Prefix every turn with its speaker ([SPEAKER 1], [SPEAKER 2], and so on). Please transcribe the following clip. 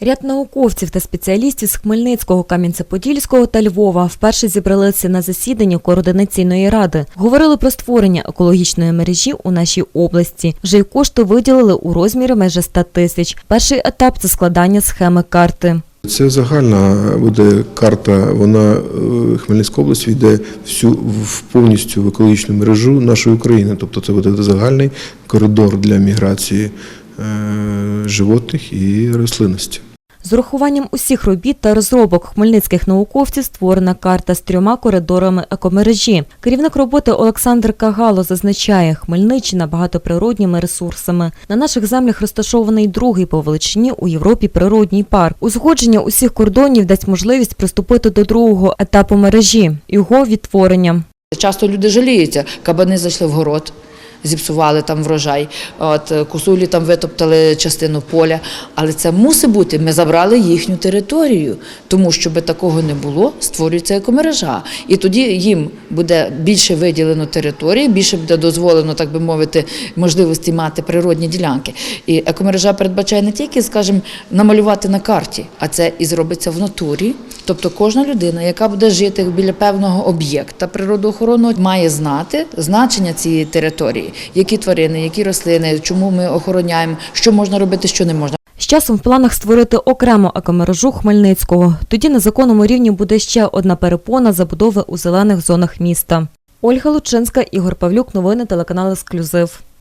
[SPEAKER 1] Ряд науковців та спеціалістів з Хмельницького, Кам'янця-Подільського та Львова вперше зібралися на засіданні координаційної ради. Говорили про створення екологічної мережі у нашій області. Вже й кошти виділили у розмірі майже 100 тисяч. Перший етап це складання схеми карти.
[SPEAKER 2] Це загальна буде карта. Вона е, Хмельницька область йде всю в повністю в екологічну мережу нашої України. Тобто це буде загальний коридор для міграції е, животних і рослинності.
[SPEAKER 1] З урахуванням усіх робіт та розробок хмельницьких науковців створена карта з трьома коридорами екомережі. Керівник роботи Олександр Кагало зазначає, Хмельниччина багато природніми ресурсами. На наших землях розташований другий по величині у Європі природній парк. Узгодження усіх кордонів дасть можливість приступити до другого етапу мережі його відтворення.
[SPEAKER 3] Часто люди жаліються, кабани зайшли в город. Зіпсували там врожай, от е, косулі там витоптали частину поля. Але це мусить бути. Ми забрали їхню територію, тому щоб такого не було, створюється екомережа. І тоді їм буде більше виділено території, більше буде дозволено, так би мовити, можливості мати природні ділянки. І екомережа передбачає не тільки, скажімо, намалювати на карті, а це і зробиться в натурі. Тобто кожна людина, яка буде жити біля певного об'єкта природоохоронного, має знати значення цієї території, які тварини, які рослини, чому ми охороняємо, що можна робити, що не можна.
[SPEAKER 1] З часом в планах створити окремо екомережу Хмельницького. Тоді на законному рівні буде ще одна перепона забудови у зелених зонах міста. Ольга Лучинська, Ігор Павлюк. Новини телеканал Ексклюзив.